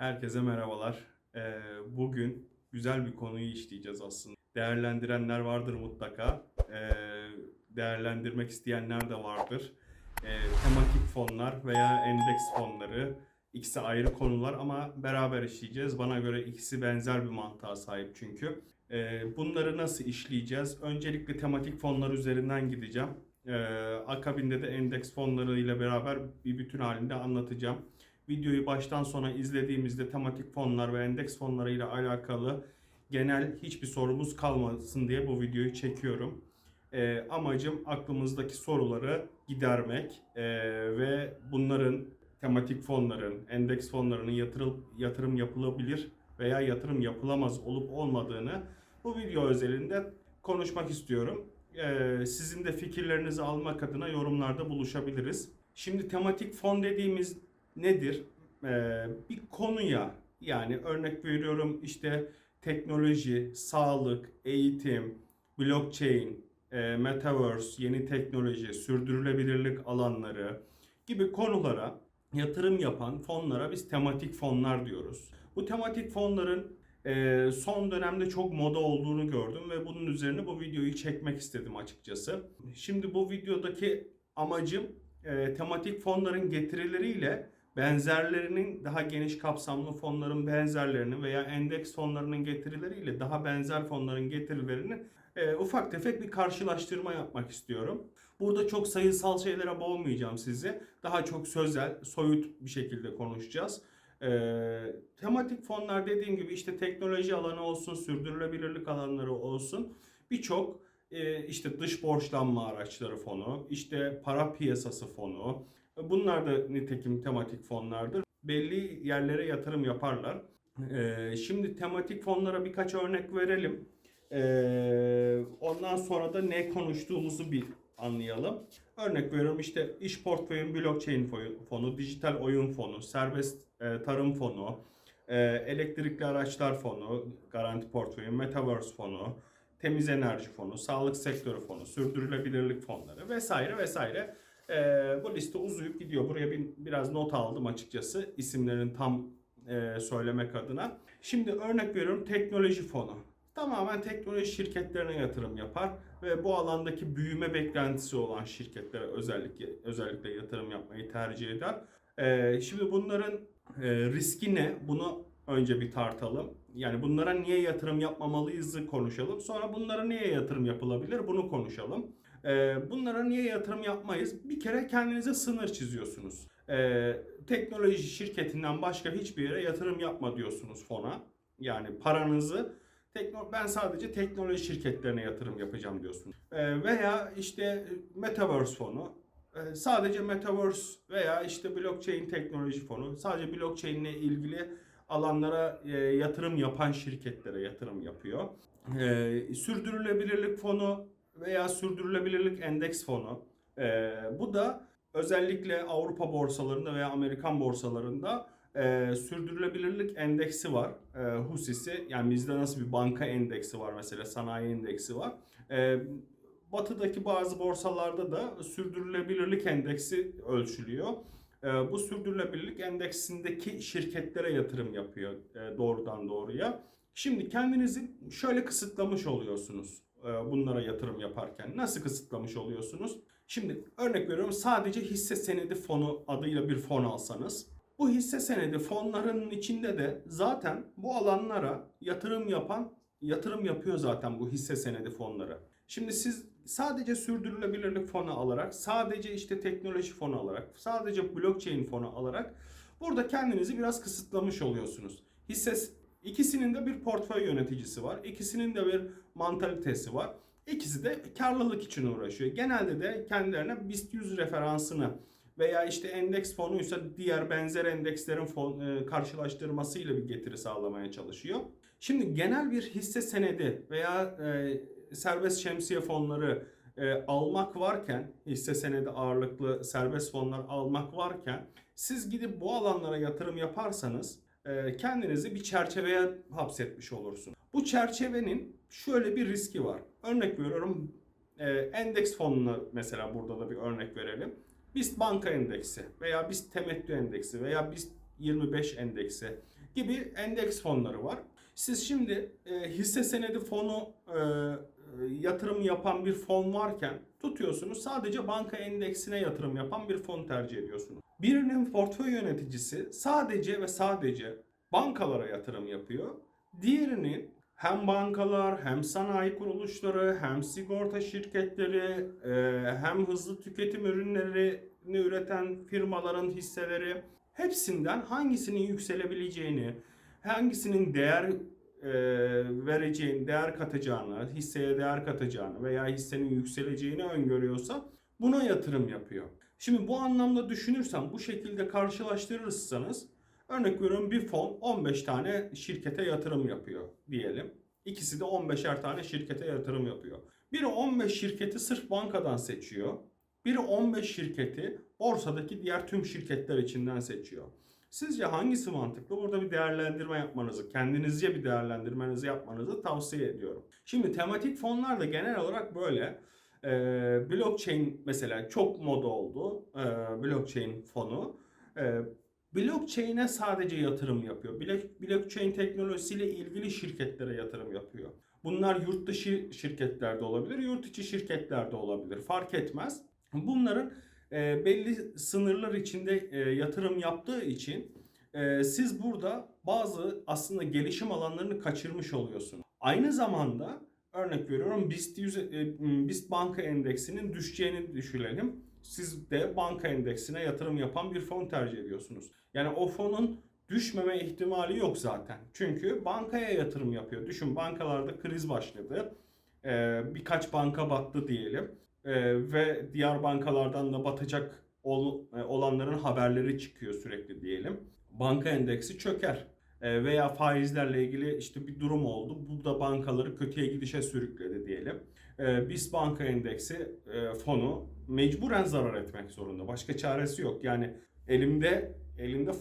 Herkese merhabalar. Ee, bugün güzel bir konuyu işleyeceğiz aslında. Değerlendirenler vardır mutlaka. Ee, değerlendirmek isteyenler de vardır. Ee, tematik fonlar veya endeks fonları ikisi ayrı konular ama beraber işleyeceğiz. Bana göre ikisi benzer bir mantığa sahip çünkü. Bunları nasıl işleyeceğiz? Öncelikle tematik fonlar üzerinden gideceğim. Akabinde de endeks fonları ile beraber bir bütün halinde anlatacağım videoyu baştan sona izlediğimizde tematik fonlar ve endeks fonları ile alakalı genel hiçbir sorumuz kalmasın diye bu videoyu çekiyorum. Ee, amacım aklımızdaki soruları gidermek ee, ve bunların tematik fonların, endeks fonlarının yatırım, yatırım yapılabilir veya yatırım yapılamaz olup olmadığını bu video özelinde konuşmak istiyorum. Ee, sizin de fikirlerinizi almak adına yorumlarda buluşabiliriz. Şimdi tematik fon dediğimiz nedir? Ee, bir konuya yani örnek veriyorum işte teknoloji, sağlık, eğitim, blockchain, e, metaverse, yeni teknoloji, sürdürülebilirlik alanları gibi konulara yatırım yapan fonlara biz tematik fonlar diyoruz. Bu tematik fonların e, son dönemde çok moda olduğunu gördüm ve bunun üzerine bu videoyu çekmek istedim açıkçası. Şimdi bu videodaki amacım e, tematik fonların getirileriyle benzerlerinin daha geniş kapsamlı fonların benzerlerini veya endeks fonlarının getirileriyle daha benzer fonların getirilerini e, ufak tefek bir karşılaştırma yapmak istiyorum. Burada çok sayısal şeylere boğmayacağım sizi. Daha çok sözel, soyut bir şekilde konuşacağız. E, tematik fonlar dediğim gibi işte teknoloji alanı olsun, sürdürülebilirlik alanları olsun birçok e, işte dış borçlanma araçları fonu, işte para piyasası fonu, Bunlar da nitekim tematik fonlardır. Belli yerlere yatırım yaparlar. Ee, şimdi tematik fonlara birkaç örnek verelim. Ee, ondan sonra da ne konuştuğumuzu bir anlayalım. Örnek veriyorum işte iş portföyün blockchain fonu, dijital oyun fonu, serbest e, tarım fonu, e, elektrikli araçlar fonu, garanti portföyü, metaverse fonu, temiz enerji fonu, sağlık sektörü fonu, sürdürülebilirlik fonları vesaire vesaire. Ee, bu liste uzayıp gidiyor. Buraya bir, biraz not aldım açıkçası isimlerin tam e, söylemek adına. Şimdi örnek veriyorum teknoloji fonu. Tamamen teknoloji şirketlerine yatırım yapar ve bu alandaki büyüme beklentisi olan şirketlere özellikle özellikle yatırım yapmayı tercih eder. Ee, şimdi bunların e, riski ne? Bunu önce bir tartalım. Yani bunlara niye yatırım yapmamalıyızı konuşalım. Sonra bunlara niye yatırım yapılabilir bunu konuşalım. Ee, bunlara niye yatırım yapmayız? Bir kere kendinize sınır çiziyorsunuz. Ee, teknoloji şirketinden başka hiçbir yere yatırım yapma diyorsunuz fona. Yani paranızı ben sadece teknoloji şirketlerine yatırım yapacağım diyorsunuz. Ee, veya işte Metaverse fonu sadece Metaverse veya işte blockchain teknoloji fonu sadece blockchain ile ilgili alanlara e, yatırım yapan şirketlere yatırım yapıyor. E, sürdürülebilirlik fonu veya sürdürülebilirlik endeks fonu. E, bu da özellikle Avrupa borsalarında veya Amerikan borsalarında e, sürdürülebilirlik endeksi var. E, HUSİS'i yani bizde nasıl bir banka endeksi var mesela sanayi endeksi var. E, batıdaki bazı borsalarda da sürdürülebilirlik endeksi ölçülüyor. E, bu sürdürülebilirlik endeksindeki şirketlere yatırım yapıyor e, doğrudan doğruya. Şimdi kendinizi şöyle kısıtlamış oluyorsunuz e, bunlara yatırım yaparken. Nasıl kısıtlamış oluyorsunuz? Şimdi örnek veriyorum sadece hisse senedi fonu adıyla bir fon alsanız bu hisse senedi fonlarının içinde de zaten bu alanlara yatırım yapan yatırım yapıyor zaten bu hisse senedi fonları. Şimdi siz sadece sürdürülebilirlik fonu alarak, sadece işte teknoloji fonu alarak, sadece blockchain fonu alarak burada kendinizi biraz kısıtlamış oluyorsunuz. Hisse ikisinin de bir portföy yöneticisi var. İkisinin de bir mantalitesi var. İkisi de karlılık için uğraşıyor. Genelde de kendilerine BIST 100 referansını veya işte endeks fonuysa diğer benzer endekslerin fon, e, karşılaştırmasıyla bir getiri sağlamaya çalışıyor. Şimdi genel bir hisse senedi veya e, serbest şemsiye fonları e, almak varken, hisse senedi ağırlıklı serbest fonlar almak varken siz gidip bu alanlara yatırım yaparsanız kendinizi bir çerçeveye hapsetmiş olursun. Bu çerçevenin şöyle bir riski var. Örnek veriyorum e, endeks fonunu mesela burada da bir örnek verelim. BIST banka endeksi veya BIST temettü endeksi veya BIST 25 endeksi gibi endeks fonları var. Siz şimdi e, hisse senedi fonu e, e, yatırım yapan bir fon varken tutuyorsunuz sadece banka endeksine yatırım yapan bir fon tercih ediyorsunuz. Birinin portföy yöneticisi sadece ve sadece bankalara yatırım yapıyor. Diğerinin hem bankalar, hem sanayi kuruluşları, hem sigorta şirketleri, e, hem hızlı tüketim ürünlerini üreten firmaların hisseleri hepsinden hangisinin yükselebileceğini, hangisinin değer e, vereceğini, değer katacağını, hisseye değer katacağını veya hissenin yükseleceğini öngörüyorsa buna yatırım yapıyor. Şimdi bu anlamda düşünürsem bu şekilde karşılaştırırsanız örnek veriyorum bir fon 15 tane şirkete yatırım yapıyor diyelim. İkisi de 15'er tane şirkete yatırım yapıyor. Biri 15 şirketi sırf bankadan seçiyor. Biri 15 şirketi borsadaki diğer tüm şirketler içinden seçiyor. Sizce hangisi mantıklı? Burada bir değerlendirme yapmanızı, kendinizce bir değerlendirmenizi yapmanızı tavsiye ediyorum. Şimdi tematik fonlar da genel olarak böyle. Ee, blockchain mesela çok moda oldu. Ee, blockchain fonu. Ee, blockchain'e sadece yatırım yapıyor. Block- Blockchain teknolojisiyle ilgili şirketlere yatırım yapıyor. Bunlar yurt dışı şirketlerde olabilir, yurt içi şirketlerde olabilir. Fark etmez. Bunların e, belli sınırlar içinde e, yatırım yaptığı için e, siz burada bazı aslında gelişim alanlarını kaçırmış oluyorsunuz. Aynı zamanda örnek veriyorum BIST, 100, e, BIST banka endeksinin düşeceğini düşünelim. Siz de banka endeksine yatırım yapan bir fon tercih ediyorsunuz. Yani o fonun düşmeme ihtimali yok zaten. Çünkü bankaya yatırım yapıyor. Düşün bankalarda kriz başladı. Ee, birkaç banka battı diyelim. Ee, ve diğer bankalardan da batacak ol- e, olanların haberleri çıkıyor sürekli diyelim. Banka endeksi çöker. Ee, veya faizlerle ilgili işte bir durum oldu. Bu da bankaları kötüye gidişe sürükledi diyelim. Ee, BIST banka endeksi e, fonu mecburen zarar etmek zorunda. Başka çaresi yok. Yani elimde elimde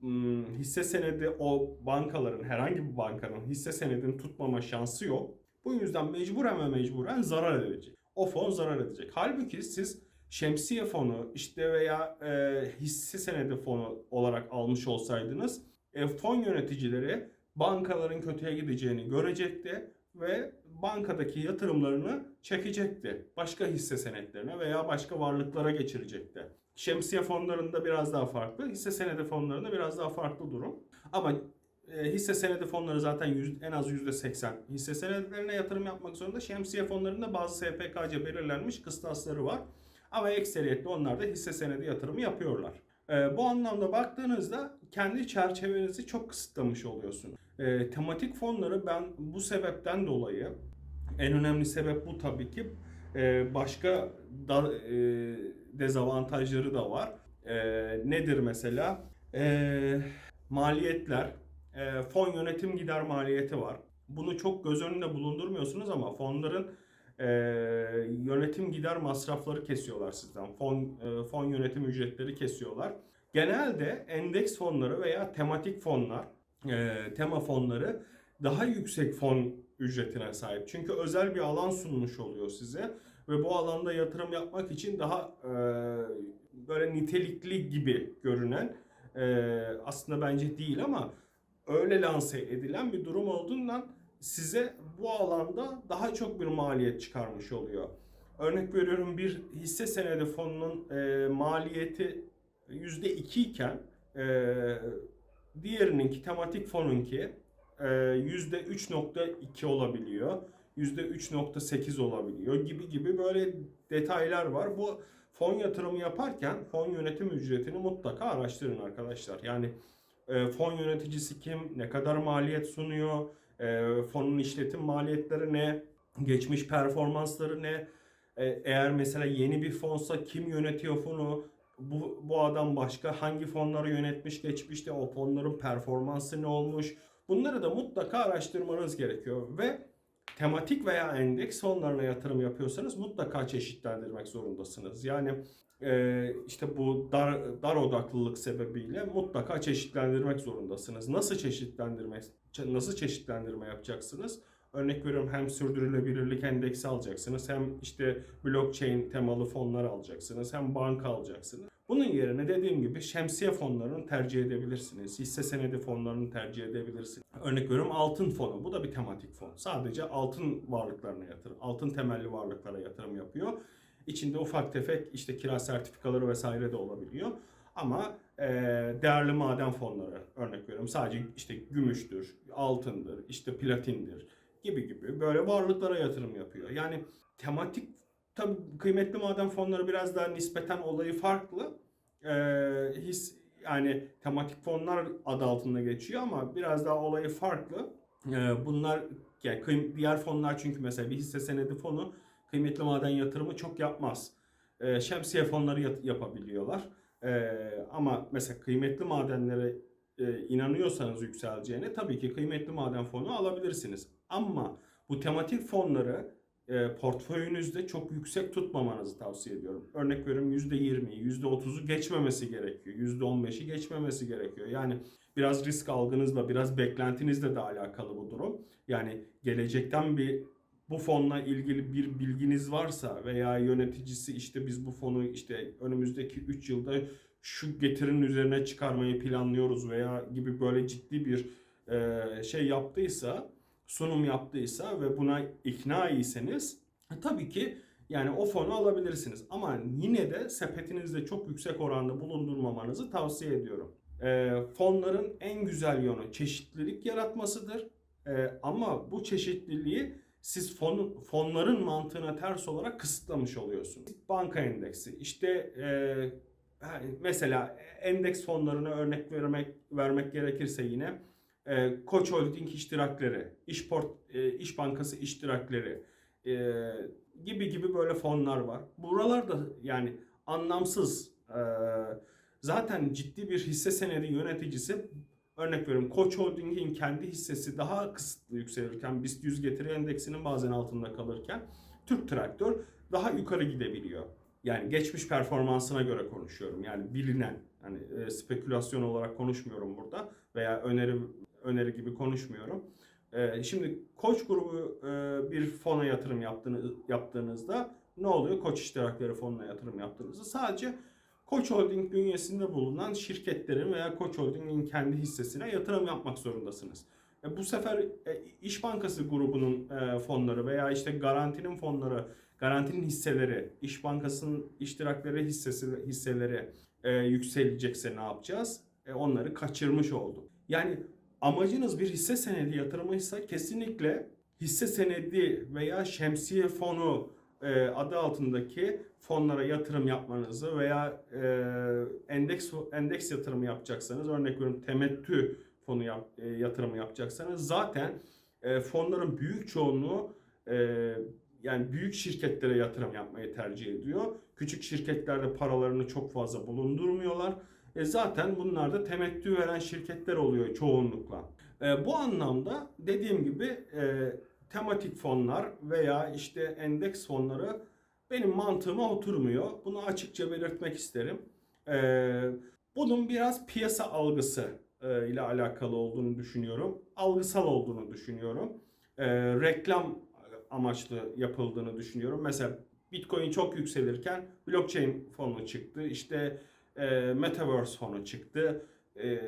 hmm, hisse senedi o bankaların herhangi bir bankanın hisse senedini tutmama şansı yok. Bu yüzden mecburen ve mecburen zarar edecek. O fon zarar edecek. Halbuki siz şemsiye fonu işte veya e, hisse senedi fonu olarak almış olsaydınız e, fon yöneticileri bankaların kötüye gideceğini görecekti ve bankadaki yatırımlarını çekecekti. Başka hisse senetlerine veya başka varlıklara geçirecekti. Şemsiye fonlarında biraz daha farklı, hisse senedi fonlarında biraz daha farklı durum. Ama e, hisse senedi fonları zaten yüz- en az %80 hisse senetlerine yatırım yapmak zorunda. Şemsiye fonlarında bazı SPK'ca belirlenmiş kıstasları var. Ama ekseriyetle onlar da hisse senedi yatırımı yapıyorlar. E, bu anlamda baktığınızda kendi çerçevenizi çok kısıtlamış oluyorsunuz. E, tematik fonları ben bu sebepten dolayı en önemli sebep bu tabii ki. E, başka da, dezavantajları da var. Nedir mesela? Maliyetler, fon yönetim gider maliyeti var. Bunu çok göz önünde bulundurmuyorsunuz ama fonların e, yönetim gider masrafları kesiyorlar sizden. Fon e, fon yönetim ücretleri kesiyorlar. Genelde endeks fonları veya tematik fonlar, e, tema fonları daha yüksek fon ücretine sahip. Çünkü özel bir alan sunmuş oluyor size ve bu alanda yatırım yapmak için daha e, böyle nitelikli gibi görünen e, aslında bence değil ama öyle lanse edilen bir durum olduğundan size bu alanda daha çok bir maliyet çıkarmış oluyor. Örnek veriyorum bir hisse senedi fonunun e, maliyeti %2 iken e, diğerininki tematik fonunki e, %3.2 olabiliyor. %3.8 olabiliyor gibi gibi böyle detaylar var. Bu fon yatırımı yaparken fon yönetim ücretini mutlaka araştırın arkadaşlar. Yani e, fon yöneticisi kim, ne kadar maliyet sunuyor, e, fonun işletim maliyetleri ne, geçmiş performansları ne, e, eğer mesela yeni bir fonsa kim yönetiyor fonu, bu, bu adam başka hangi fonları yönetmiş geçmişte, o fonların performansı ne olmuş, bunları da mutlaka araştırmanız gerekiyor ve tematik veya endeks fonlarına yatırım yapıyorsanız mutlaka çeşitlendirmek zorundasınız. Yani e, işte bu dar, dar odaklılık sebebiyle mutlaka çeşitlendirmek zorundasınız. Nasıl çeşitlendirmek nasıl çeşitlendirme yapacaksınız? Örnek veriyorum hem sürdürülebilirlik endeksi alacaksınız hem işte blockchain temalı fonlar alacaksınız hem banka alacaksınız. Bunun yerine dediğim gibi şemsiye fonlarını tercih edebilirsiniz. Hisse senedi fonlarını tercih edebilirsiniz. Örnek veriyorum altın fonu. Bu da bir tematik fon. Sadece altın varlıklarına yatırım, altın temelli varlıklara yatırım yapıyor. İçinde ufak tefek işte kira sertifikaları vesaire de olabiliyor. Ama e, değerli maden fonları örnek veriyorum sadece işte gümüştür, altındır, işte platindir gibi gibi böyle varlıklara yatırım yapıyor. Yani tematik tabii kıymetli maden fonları biraz daha nispeten olayı farklı. E, his yani tematik fonlar adı altında geçiyor ama biraz daha olayı farklı. E, bunlar yani diğer fonlar çünkü mesela bir hisse senedi fonu kıymetli maden yatırımı çok yapmaz. E, şemsiye fonları yat- yapabiliyorlar. Ee, ama mesela kıymetli madenlere e, inanıyorsanız yükseleceğine tabii ki kıymetli maden fonu alabilirsiniz. Ama bu tematik fonları e, portföyünüzde çok yüksek tutmamanızı tavsiye ediyorum. Örnek veriyorum %20'yi, %30'u geçmemesi gerekiyor. %15'i geçmemesi gerekiyor. Yani biraz risk algınızla, biraz beklentinizle de alakalı bu durum. Yani gelecekten bir bu fonla ilgili bir bilginiz varsa veya yöneticisi işte biz bu fonu işte önümüzdeki 3 yılda şu getirinin üzerine çıkarmayı planlıyoruz veya gibi böyle ciddi bir e, şey yaptıysa, sunum yaptıysa ve buna ikna iyseniz e, tabii ki yani o fonu alabilirsiniz. Ama yine de sepetinizde çok yüksek oranda bulundurmamanızı tavsiye ediyorum. E, fonların en güzel yönü çeşitlilik yaratmasıdır. Ama bu çeşitliliği siz fon, fonların mantığına ters olarak kısıtlamış oluyorsunuz. Banka endeksi işte e, mesela endeks fonlarına örnek vermek vermek gerekirse yine e, Koç Holding iştirakleri, İş, Port, e, İş Bankası iştirakleri e, gibi gibi böyle fonlar var. Buralar da yani anlamsız. E, zaten ciddi bir hisse senedi yöneticisi Örnek veriyorum Koç Holding'in kendi hissesi daha kısıtlı yükselirken BIST 100 getiri endeksinin bazen altında kalırken Türk Traktör daha yukarı gidebiliyor. Yani geçmiş performansına göre konuşuyorum. Yani bilinen hani e, spekülasyon olarak konuşmuyorum burada veya öneri öneri gibi konuşmuyorum. E, şimdi Koç grubu e, bir fona yatırım yaptığınız, yaptığınızda ne oluyor? Koç iştirakleri fonuna yatırım yaptığınızda sadece Koç Holding bünyesinde bulunan şirketlerin veya Koç Holding'in kendi hissesine yatırım yapmak zorundasınız. E, bu sefer e, İş Bankası grubunun e, fonları veya işte garantinin fonları, garantinin hisseleri, İş Bankası'nın iştirakleri hissesi hisseleri e, yükselecekse ne yapacağız? E, onları kaçırmış olduk. Yani amacınız bir hisse senedi yatırımıysa kesinlikle hisse senedi veya şemsiye fonu e, adı altındaki fonlara yatırım yapmanızı veya e, endeks endeks yatırımı yapacaksanız örnek veriyorum temettü fonu yap, e, yatırımı yapacaksanız zaten e, fonların büyük çoğunluğu e, yani büyük şirketlere yatırım yapmayı tercih ediyor. Küçük şirketlerde paralarını çok fazla bulundurmuyorlar. E, zaten bunlar da temettü veren şirketler oluyor çoğunlukla. E, bu anlamda dediğim gibi e, tematik fonlar veya işte endeks fonları benim mantığıma oturmuyor. Bunu açıkça belirtmek isterim. Ee, bunun biraz piyasa algısı e, ile alakalı olduğunu düşünüyorum. Algısal olduğunu düşünüyorum. Ee, reklam amaçlı yapıldığını düşünüyorum. Mesela Bitcoin çok yükselirken blockchain fonu çıktı. İşte e, Metaverse fonu çıktı. E,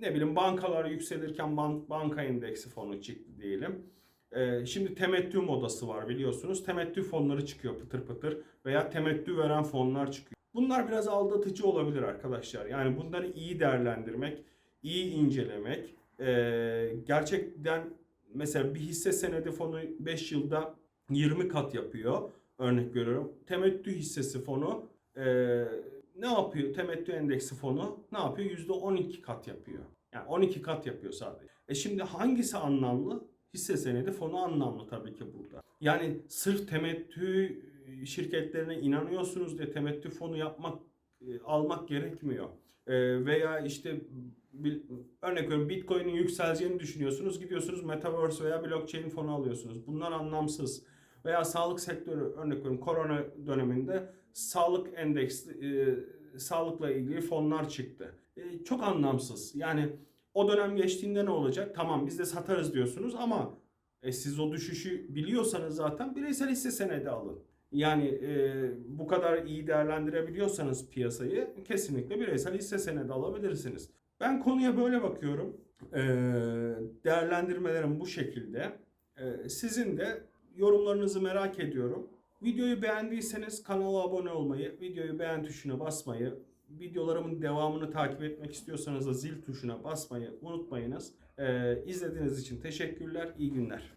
ne bileyim bankalar yükselirken bank, banka endeksi fonu çıktı diyelim. Ee, şimdi temettü modası var biliyorsunuz. Temettü fonları çıkıyor pıtır pıtır veya temettü veren fonlar çıkıyor. Bunlar biraz aldatıcı olabilir arkadaşlar. Yani bunları iyi değerlendirmek, iyi incelemek. Ee, gerçekten mesela bir hisse senedi fonu 5 yılda 20 kat yapıyor. Örnek veriyorum. Temettü hissesi fonu e, ne yapıyor? Temettü endeksi fonu ne yapıyor? %12 kat yapıyor. Yani 12 kat yapıyor sadece. E şimdi hangisi anlamlı? Hisse senedi fonu anlamlı tabii ki burada. Yani sırf temettü şirketlerine inanıyorsunuz diye temettü fonu yapmak e, almak gerekmiyor. E, veya işte örnek veriyorum Bitcoin'in yükseleceğini düşünüyorsunuz. Gidiyorsunuz Metaverse veya blockchain fonu alıyorsunuz. Bunlar anlamsız. Veya sağlık sektörü örnek veriyorum korona döneminde sağlık endeksli e, sağlıkla ilgili fonlar çıktı. E, çok anlamsız. Yani o dönem geçtiğinde ne olacak? Tamam biz de satarız diyorsunuz ama e, siz o düşüşü biliyorsanız zaten bireysel hisse senedi alın. Yani e, bu kadar iyi değerlendirebiliyorsanız piyasayı kesinlikle bireysel hisse senedi alabilirsiniz. Ben konuya böyle bakıyorum. E, değerlendirmelerim bu şekilde. E, sizin de yorumlarınızı merak ediyorum. Videoyu beğendiyseniz kanala abone olmayı, videoyu beğen tuşuna basmayı, videolarımın devamını takip etmek istiyorsanız da zil tuşuna basmayı unutmayınız. E, izlediğiniz için teşekkürler, iyi günler.